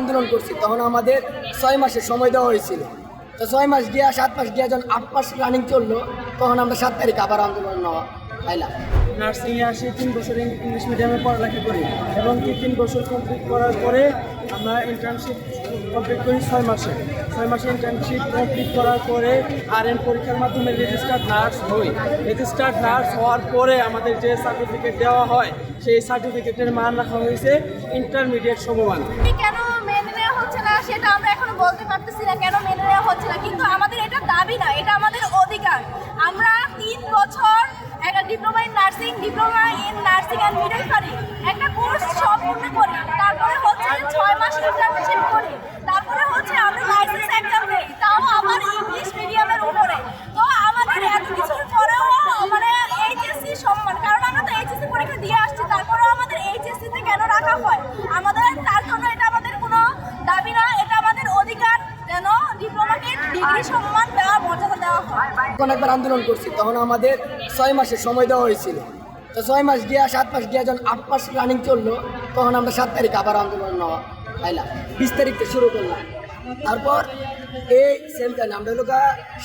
আন্দোলন করছি তখন আমাদের ছয় মাসের সময় দেওয়া হয়েছিল। তো ছয় মাস গিয়া সাত মাস গিয়া যখন আট মাস রানিং চলল তখন আমরা সাত তারিখ আবার আন্দোলন নেওয়া পাইলাম। নার্সিংয়ে আসি তিন বছর ইংলিশ মিডিয়ামে পড়ালেখা করি এবং কি তিন বছর কমপ্লিট করার পরে আমরা ইন্টার্নশিপ কমপ্লিট করি ছয় মাসে। ছয় মাসে ইন্টার্নশিপ কমপ্লিট করার পরে আর এন পরীক্ষার মাধ্যমে রেজিস্টার্ড নার্স হই। রেজিস্টার্ড নার্স হওয়ার পরে আমাদের যে সার্টিফিকেট দেওয়া হয় সেই সার্টিফিকেটের মান রাখা হয়েছে ইন্টারমিডিয়েট সমমান। কেন মেনে নেওয়া হচ্ছে না সেটা আমরা এখনও বলতে পারতেছি না কেন মেনে নেওয়া হচ্ছে না। কিন্তু আমাদের এটা দাবি না, এটা আমাদের অধিকার। আমরা তিন বছর একটা diploma in nursing diploma in nursing and midwifery একটা কোর্স সম্পূর্ণ করি। তারপরে হচ্ছে ছয় মাস করি তারপরে হচ্ছে আমরা লাইসেন্স এক্সাম দেই তাও আবার ইংলিশ মিডিয়ামের উপরে তো আমাদের এত কিছুর পরেও মানে এইচএসসি সম্মান কারণ আমরা তো এইচএসসি পরীক্ষা দিয়ে আসছি তারপরেও আমাদের এইচএসসি তে কেন রাখা হয় আমাদের তার জন্য এটা আমাদের কোনো দাবি না এটা আমাদের অধিকার যেন ডিপ্লোমাকে ডিগ্রি সম্মান দেওয়া মর্যাদা দেওয়া যখন একবার আন্দোলন করছি, তখন আমাদের ছয় মাসের সময় দেওয়া হয়েছিল। তো ছয় মাস গিয়া, সাত মাস গিয়া যখন আট মাস রানিং চলল, তখন আমরা সাত তারিখ আবার আন্দোলন নেওয়া পাইলাম। বিশ তারিখ থেকে শুরু করলাম। তারপর এই সেম টাইম আমরা লোক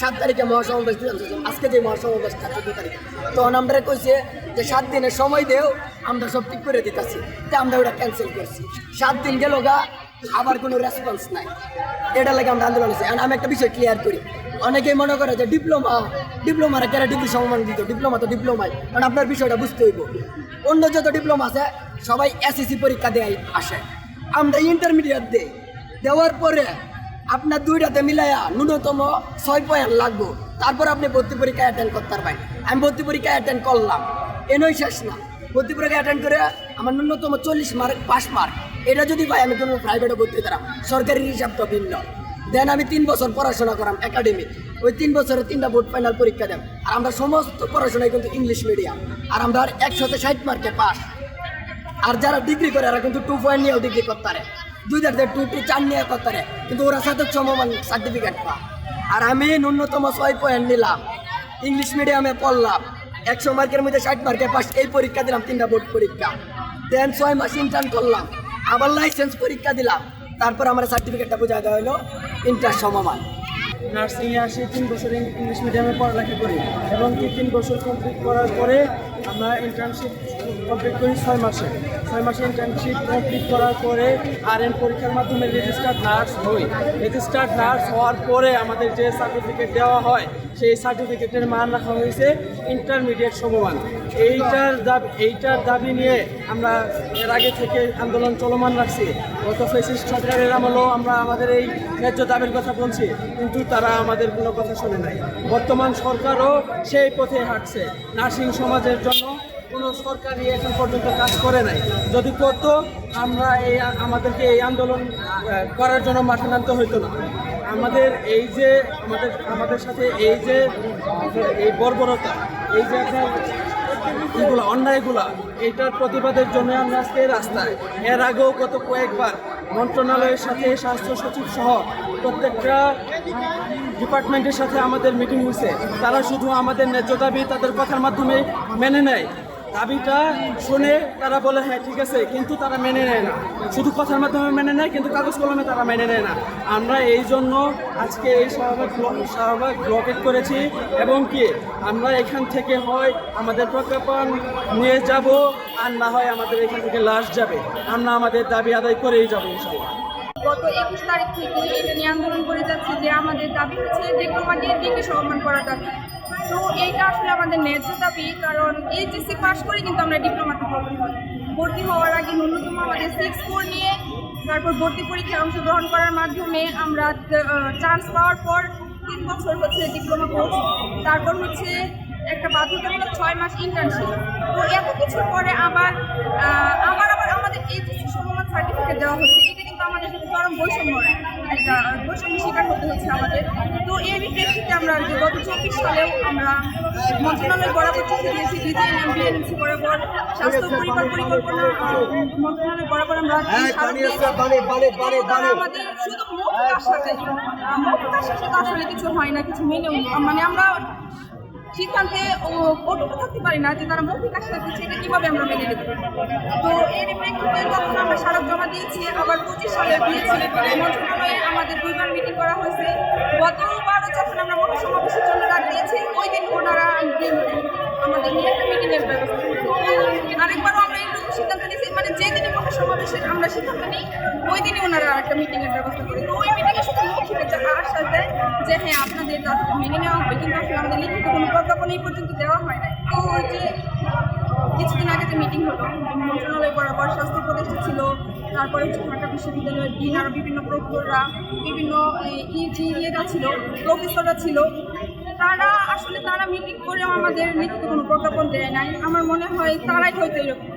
সাত তারিখে মহাসমাবেশ দিলাম আজকে যে মহাসমাবেশটা চোদ্দ তারিখে। তখন আমরা কইছে যে সাত দিনের সময় দেও, আমরা সব ঠিক করে দিতেছি। তা আমরা ওটা ক্যান্সেল করছি। সাত দিন গেল গা, আবার কোনো রেসপন্স নাই। এটা লাগে আমরা আন্দোলন হয়েছে। আমি একটা বিষয় ক্লিয়ার করি। অনেকেই মনে করে যে ডিপ্লোমা ডিপ্লোমারা কেন ডিগ্রি সম্মান দিত ডিপ্লোমা তো ডিপ্লোমাই কারণ আপনার বিষয়টা বুঝতে হইব। অন্য যত ডিপ্লোমা আছে, সবাই এসএসসি পরীক্ষা দেয় আসে। আমরা ইন্টারমিডিয়েট দেই। দেওয়ার পরে আপনার দুইটাতে মিলাইয়া ন্যূনতম ছয় পয়েন্ট লাগবো। তারপর আপনি ভর্তি পরীক্ষা অ্যাটেন্ড করতে পারবেন আমি ভর্তি পরীক্ষা অ্যাটেন্ড করলাম। এনেই শেষ না। ভর্তি পরীক্ষা অ্যাটেন্ড করে আমার ন্যূনতম চল্লিশ মার্ক পাস মার্ক এটা যদি পাই আমি কোনো প্রাইভেটে ভর্তি হতাম সরকারি হিসাব তো ভিন্ন। দেন আমি তিন বছর পড়াশোনা করাম একাডেমি ওই তিন বছরে তিনটা বোর্ড ফাইনাল পরীক্ষা দেব। আর আমরা সমস্ত পড়াশোনায় কিন্তু ইংলিশ মিডিয়াম আর আমরা একশোতে ষাট মার্কে পাস আর যারা ডিগ্রি করে, এরা কিন্তু টু পয়েন্ট নিয়েও ডিগ্রি করতে পারে দুই চারটে টু টু চার নিয়ে করতে পারে কিন্তু ওরা সাথে সমমান সার্টিফিকেট পা আর আমি ন্যূনতম ছয় পয়েন্ট নিলাম। ইংলিশ মিডিয়ামে পড়লাম। একশো মার্কের মধ্যে ষাট মার্কে পাস এই পরীক্ষা দিলাম, তিনটা বোর্ড পরীক্ষা। দেন ছয় মাস ইন্টার্ন করলাম। আবার লাইসেন্স পরীক্ষা দিলাম। তারপর আমার সার্টিফিকেটটা বোঝা দেওয়া হলো ইন্টার সমমান। নার্সিংয়ে আসি, তিন বছর ইংলিশ মিডিয়ামে পড়ালেখা করি এবং তিন বছর কমপ্লিট করার পরে আমরা ইন্টার্নশিপ কমপ্লিট করি ছয় মাসে। ছয় মাসে ইন্টার্নশিপ কমপ্লিট করার পরে আর এন পরীক্ষার মাধ্যমে রেজিস্টার্ড নার্স হই। রেজিস্টার্ড নার্স হওয়ার পরে আমাদের যে সার্টিফিকেট দেওয়া হয়, সেই সার্টিফিকেটের মান রাখা হয়েছে ইন্টারমিডিয়েট সমমান। এইটার দাবি এইটার দাবি নিয়ে আমরা এর আগে থেকে আন্দোলন চলমান রাখছি। গত ফেসিস্ট সরকারের আমলেও আমরা আমাদের এই ন্যায্য দাবির কথা বলছি, কিন্তু তারা আমাদের কোনো কথা শোনে নাই। বর্তমান সরকারও সেই পথে হাঁটছে। নার্সিং সমাজের জন্য কোনো সরকারই এখন পর্যন্ত কাজ করে নাই। যদি করতো, আমরা এই আমাদেরকে এই আন্দোলন করার জন্য মাঠে নামতে হইতো না। আমাদের এই যে, আমাদের আমাদের সাথে এই যে, এই বর্বরতা, এই যে এগুলো, অন্যায়গুলা এইটার প্রতিবাদের জন্য আমরা আজকে রাস্তায়। এর আগেও গত কয়েকবার মন্ত্রণালয়ের সাথে স্বাস্থ্য সচিব সহ প্রত্যেকটা ডিপার্টমেন্টের সাথে আমাদের মিটিং হয়েছে তারা শুধু আমাদের ন্যায্য দাবি তাদের কথার মাধ্যমে মেনে নেয়। দাবিটা শুনে তারা বলে হ্যাঁ ঠিক আছে। কিন্তু তারা মেনে নেয় না। শুধু কথার মাধ্যমে মেনে নেয়, কিন্তু কাগজ কলমে তারা মেনে নেয় না। আমরা এই জন্য আজকে এই শাহবাগ শাহবাগ ব্লকেট করেছি এবং কি, আমরা এখান থেকে হয় আমাদের প্রজ্ঞাপন নিয়ে যাব আর না হয় আমাদের এখান থেকে লাশ যাবে। আমরা আমাদের দাবি আদায় করেই যাব গত একুশ তারিখ থেকে এটা নিয়ে আন্দোলন করে যাচ্ছি যে আমাদের দাবি হচ্ছে ডিপ্লোমাকে ডিগ্রি সম্মান করা দাবি। তো এইটা আসলে আমাদের ন্যায্য দাবি, কারণ এইচএসসি পাস করে কিন্তু আমরা ডিপ্লোমাতে ভর্তি হই। ভর্তি হওয়ার আগে ন্যূনতম আমাদের সিক্স ফোর নিয়ে, তারপর ভর্তি পরীক্ষায় অংশগ্রহণ করার মাধ্যমে আমরা চান্স পাওয়ার পর তিন বছর হচ্ছে ডিপ্লোমা কোর্স তারপর হচ্ছে একটা বাধ্যতামূলক ছয় মাস ইন্টার্নশিপ তো এত কিছুর পরে আবার আবার আবার আমাদের এইচএসসি সমমান সার্টিফিকেট দেওয়া হচ্ছে। এটা কিন্তু আমাদের সাথে চরম বৈষম্য একটা বৈষম্য শিকার হতে হচ্ছে আমাদের। তো এর প্রেক্ষিতে আমরা আর কি গত চব্বিশ সালেও আমরা মন্ত্রণালয় বরাবর চিঠি দিয়েছি ডিজিএনএম বিএনএমসি বরাবর স্বাস্থ্য পরিবার পরিকল্পনা মন্ত্রণালয় বরাবর আমরা দিয়েছি। আমাদের শুধু মুখ আশ্বাসে আহ, মৌখিক আশ্বাসে তো আসলে কিছু হয় না কিছু মেনেও মানে আমরা সিদ্ধান্তে অটুট থাকতে পারি না যে তারা মৌখিক আশ্বাস দিচ্ছে, এটা কীভাবে আমরা মেনে নেব? তো এর প্রেক্ষিতে তখন আমরা স্মারক জমা দিয়েছি, আবার পঁচিশ সালে দিয়েছি মন্ত্রণালয়ে আমাদের দুইবার মিটিং করা হয়েছে। গতবারও যখন আমরা মহাসমাবেশের জন্য ডাক দিয়েছি, ওই দিন ওনারা আমাদের নিয়ে একটা মিটিংয়ের ব্যবস্থা আরেকবারও আমরা এরকম সিদ্ধান্ত নিয়েছি মানে যে দিনে মহাসমাবেশের আমরা সিদ্ধান্ত নিই, ওই দিনই ওনারা একটা মিটিংয়ের ব্যবস্থা করে তো ওই মিটিংয়ে শুধু মৌখিক আশ্বাস দেয় যে হ্যাঁ আপনাদের মেনে নেওয়া হবে, কিন্তু আসলে আমাদের লিখিত কোনো প্রজ্ঞাপন এই পর্যন্ত দেওয়া হয় না যে কিছুদিন আগে যে মিটিং হলো, মন্ত্রণালয় বরাবর স্বাস্থ্য উপদেষ্টা ছিল, তারপরে ঢাকা বিশ্ববিদ্যালয়ের ডিন আরও বিভিন্ন প্রক্টররা বিভিন্ন ইজি ইয়েরা ছিল, প্রফেসররা ছিল, তারা আসলে তারা মিটিং করেও আমাদের লিখিত কোনো প্রজ্ঞাপন দেয় নাই। আমার মনে হয় তারাই হয়তো এরকম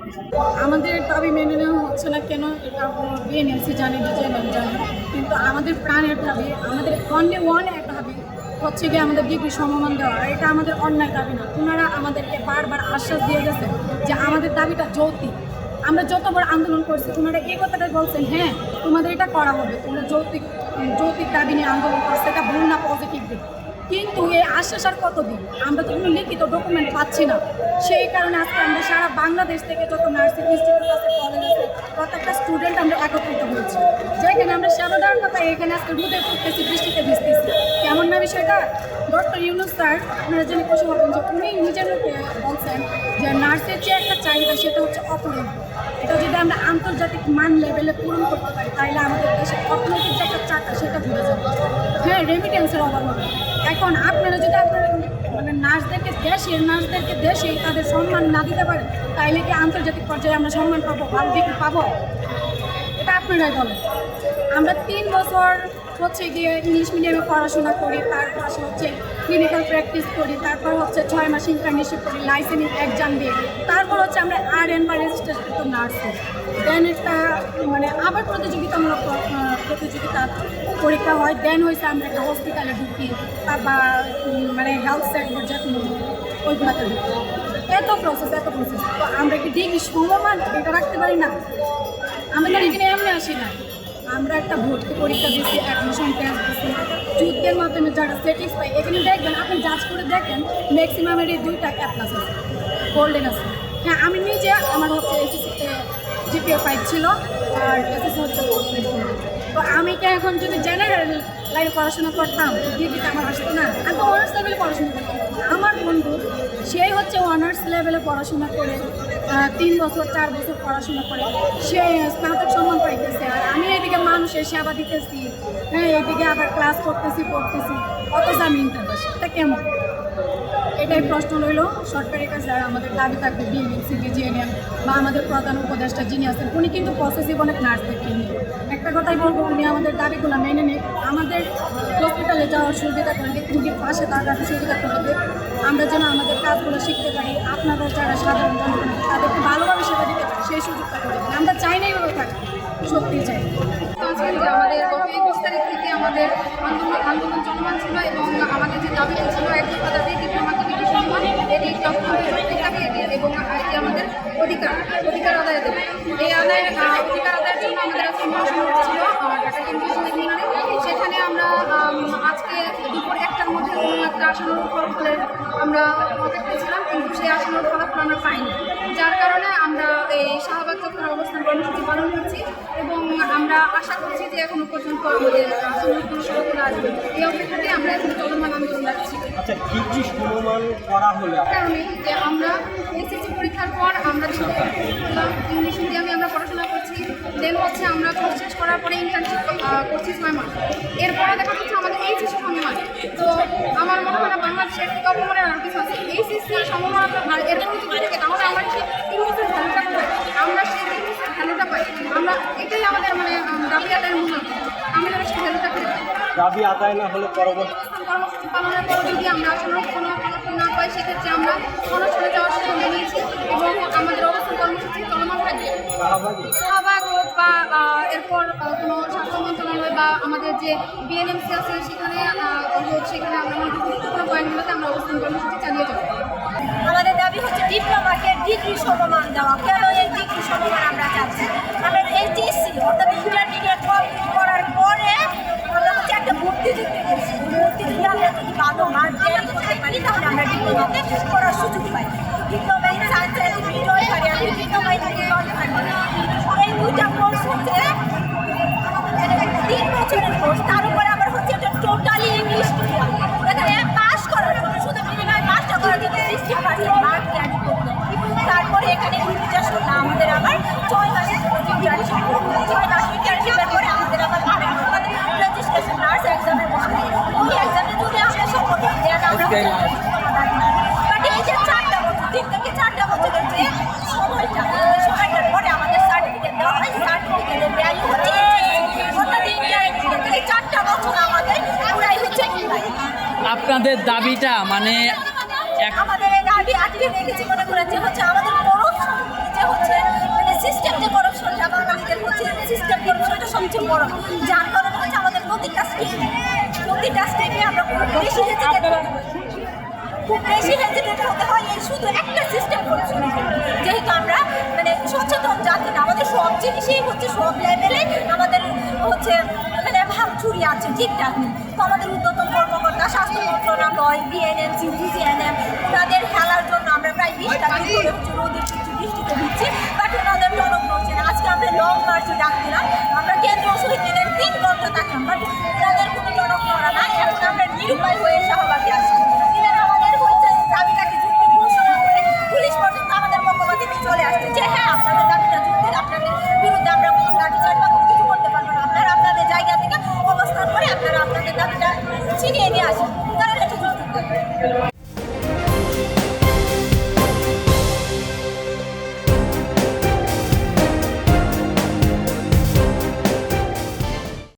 আমাদের দাবি মেনে নেওয়া হচ্ছে না কেন, এটা বিএনএমসি জানে ডিজাইনার জানে, কিন্তু আমাদের প্রাণের দাবি, আমাদের অনলি ওয়ান হচ্ছে গিয়ে আমাদের ডিগ্রি সমমান দেওয়া এটা আমাদের অন্যায় দাবি না। ওনারা আমাদেরকে বারবার আশ্বাস দিয়ে গেছে যে আমাদের দাবিটা যৌক্তিক। আমরা যতবার আন্দোলন করছি ওনারা এই কথাটা বলছেন হ্যাঁ তোমাদের এটা করা হবে, তোমরা যৌক্তিক যৌক্তিক দাবি নিয়ে আন্দোলন করছে, এটা ভুল না পজিটিভ দিক। কিন্তু এই আশ্বাস আর কতদিন? আমরা তো কোনো লিখিত ডকুমেন্ট পাচ্ছি না। সেই কারণে আজকে আমরা সারা বাংলাদেশ থেকে যত নার্সিং ইনস্টিটিউট আছে কলেজ আছে, প্রত্যেকটা স্টুডেন্ট আমরা একত্রিত হয়েছি। যেখানে আমরা দেওয়ার কথা এখানে আজকে রোদে পড়তেছি, বৃষ্টিতে ভিজতেছি। কেমন না বিষয়টা, ডক্টর ইউনুস স্যার, আপনারা জেনে খুশি হবেন যে উনি নিজের বলছেন যে নার্সের যে একটা চাহিদা, সেটা হচ্ছে অপূরণ এটা যদি আমরা আন্তর্জাতিক মান লেভেলে পূরণ করতে পারি তাহলে আমাদের দেশের অর্থনৈতিক যে একটা চাকা, সেটা ঘুরে যাবে। হ্যাঁ রেমিটেন্সের অভাব হবে এখন আপনারা যদি আপনারা মানে নার্সদেরকে দেশে নার্সদেরকে দেশে তাদের সম্মান না দিতে পারেন তাহলে কি আন্তর্জাতিক পর্যায়ে আমরা সম্মান পাবো ভালো দিকে পাবো? এটা আপনারাই বলেন। আমরা তিন বছর হচ্ছে গিয়ে ইংলিশ মিডিয়ামে পড়াশোনা করি, তারপর হচ্ছে ক্লিনিক্যাল প্র্যাকটিস করি, তারপর হচ্ছে ছয় মাস ইন্টার্নশিপ করি লাইসেন্স এক্সাম দিই, তারপর হচ্ছে আমরা আর এন বা রেজিস্ট্রেশন নার্স দেন একটা মানে আবার প্রতিযোগিতামূলক প্রতিযোগিতা পরীক্ষা হয় দেন হয়েছে আমরা একটা হসপিটালে ঢুকি, বা মানে হেলথ সেক্টর যেগুলো ওইগুলোতে ঢুকি। এত প্রসেস এত প্রসেস তো আমরা কি ডিগ্রি সমমান এটা রাখতে পারি না? আমাদের এখানে এমনি আসি না। আমরা একটা ভর্তি পরীক্ষা দিচ্ছি অ্যাডমিশন টেস্ট দিচ্ছি যুদ্ধের মাধ্যমে যারা স্যাটিসফাই এখানে দেখবেন, আপনি জাজ করে দেখেন ম্যাক্সিমামেরই দুইটা অ্যাপ্লাস আছে। গোল্ডেন আছে। হ্যাঁ আমি নিজে, আমার হচ্ছে এসএসসিতে জিপিএ ফাইভ ছিল, আর এসএসসি হচ্ছে তো আমি কি এখন যদি জেনারেল লাইনে পড়াশোনা করতাম, ডিগ্রিতে আমার আসতো না? আমি তো অনার্স লেভেলে পড়াশোনা করতাম। আমার বন্ধু, সেই হচ্ছে অনার্স লেভেলে পড়াশোনা করে তিন বছর, চার বছর পড়াশোনা করে সে স্নাতক সম্মান পাইতেছে। আর আমি এদিকে মানুষের সেবা দিতেছি হ্যাঁ এদিকে আবার ক্লাস করতেছি, পড়তেছি। অথচ আমি ইন্টারপাস এটা কেমন? এটাই প্রশ্ন রইল। সরকারের কাছে আমাদের দাবি থাকবে বিএমএমসি বিজিএনএম বা আমাদের প্রধান উপদেষ্টা যিনি আছেন, উনি কিন্তু পসেসিভ অনেক নার্সদেরকে নিয়ে একটা কথাই বলব, উনি আমাদের দাবিগুলো মেনে নিন আমাদের হসপিটালে যাওয়ার সুবিধা করে দিক পাশে থাকার সুবিধা করে দিক। আমরা যেন আমাদের কাজগুলো শিখতে পারি আপনারা যারা সাধারণ জনগণ তাদেরকে ভালোভাবে সেবা দিতে পারি সেই সুযোগটা করে দিন আমরা চাই না এইভাবে থাকি সত্যি চাই। আমাদের গত তারিখ থেকে আমাদের আন্দোলন আন্দোলন চলমান ছিল এবং আমাদের যে দাবিটা ছিল একদম দাবি ডিপ্লোমাকে সম্মান এটি থাকে এটি এবং এটি আমাদের অধিকার অধিকার আদায় দেবে এই আদায় অধিকার আদায়ের জন্য আমাদের আজকে ছিল ঢাকা সেখানে আমরা আম, আজকে একটা আসনের ফলাফলের আমরা অপেক্ষা কিন্তু সেই আসনের ফলাফল আমরা পাইনি। যার কারণে আমরা এই শাহবাগ চত্বরে অবস্থান কর্মসূচি পালন করছি এবং আমরা আশা করছি যে এখনও পর্যন্ত আমাদের আসনের কোনো ফলাফল আসবে। এই অপেক্ষাতে আমরা এখন চলমান আন্দোলন রাখছি আচ্ছা ডিগ্রি সমমান করা হলে? কারণে যে আমরা এসএসসি পরীক্ষার পর আমরা যেহেতু ইংলিশ মিডিয়ামে আমরা পড়াশোনা করছি দেন হচ্ছে আমরা কোর্স শেষ করার পরে ইন্টার্নশিপ করছি ছয় মাস। এরপরে দেখা যাচ্ছে আমাদের এই এইচএসসি সমমান তো আমার মনে হয় না বাংলাদেশের থেকে অপমানের আর কিছু আছে। এইচএসসি সমমান আর এরকম যদি থাকে তাহলে আমরা সেই ইংলিশের ভ্যালুটা পাই। আমরা সেই ইংলিশের ভ্যালুটা পাই। আমরা এটাই আমাদের মানে দাবি আদায়ের মূল। আমরা যেন সেই ভ্যালুটা পেতে দাবি আদায় না হলে পরবর্তী কর্মসূচি পালনের পর যদি আমরা আসলে কোনো ফলাফল না পাই সেক্ষেত্রে আমরা অনশনে যাওয়ার সিদ্ধান্ত নিয়েছি এবং আমাদের অবস্থান কর্মসূচি চলমান শাহবাগ হোক বা এরপর কোনো স্বাস্থ্য মন্ত্রণালয় বা আমাদের যে বিএনএমসি আছে, সেখানে হোক সেখানে আমরা গুরুত্বপূর্ণ পয়েন্টগুলোতে আমরা অবস্থান কর্মসূচি চালিয়ে যাব। আমাদের দাবি হচ্ছে ডিপ্লোমাকে ডিগ্রি সমমান দেওয়া। কেন এই ডিগ্রি সমমান আমরা চাচ্ছি? আমরা এইচএসসি অর্থাৎ ইন্টারমিডিয়েট করার পরে আমরা হচ্ছে একটা ভর্তি দিতে গেছি ভর্তি দিতে আমরা যদি ভালো মার্ক করতে পারি তাহলে আমরা ডিপ্লোমা ডিপ্লোমাতে করার সুযোগ পাই diploma in science and midwifery R diploma in midwifery এই দুইটা কোর্স হচ্ছে তিন বছরের কোর্স তার উপরে আবার হচ্ছে এটা টোটালি ইংলিশ মিডিয়াম এখানে পাস করার জন্য শুধু মিনিমাম পাসটা করার জন্য সিক্সটি পার্সেন্ট মার্ক ক্যারি করতে হয়। তারপরে এখানে ইনভিটেশন না আমাদের আবার ছয় মাসের ইন্টার্নশিপ ছয় মাস ইন্টার্নশিপের পরে আমাদের আবার আরেক আমাদের রেজিস্ট্রেশন নার্স এক্সামে বসে ওই এক্সামে যদি আমরা সফল হই দেন আমরা বাট এই যে চারটা বছর তিন থেকে চারটা বছরের যে সময়টা ওই সময়টার পরে আমাদের সার্টিফিকেট দেওয়া হয় সার্টিফিকেটের ভ্যালু হচ্ছে অর্থাৎ ইন্টারভিউ এই চারটা বছর আমাদের পুরাই হচ্ছে ইনভাইট আপনাদের দাবিটা মানে আমাদের এই দাবি আটকে রেখেছি মনে করেন যে হচ্ছে আমাদের করপশন যে হচ্ছে মানে সিস্টেম যে করপশনটা বাঙালিদের হচ্ছে সিস্টেম করপশনটা সবচেয়ে বড়। যার কারণে হচ্ছে আমাদের প্রতিটা স্টেপে প্রতিটা স্টেপে আমরা বেশি বেশি হেজিটেট হতে হয়, এই শুধু একটা সিস্টেম করপশন যেহেতু আমরা মানে সচেতন জাতি না, আমাদের সব জিনিসই হচ্ছে সব লেভেলে আমাদের হচ্ছে মানে ভাঙচুরি আছে, ঠিকঠাক নেই। তো আমাদের উদ্যতন কর্মকর্তা, স্বাস্থ্য মন্ত্রণালয় বিএনএমসি জিজিএনএম তাদের খেলার জন্য আমরা প্রায় বিশটা দিন ধরে হচ্ছে রোদের দৃষ্টিতে দিচ্ছি। বাট ওনাদের টনক নড়ছে না, আজকে আমরা লং মার্চে ডাক দিলাম। আমরা কেন্দ্র শহীদ মিলের তিন ঘণ্টা থাকলাম বাট ওনাদের কোনো টনক নড়া নাই, এখন আমরা নিরুপায় হয়ে শাহবাগে আসছি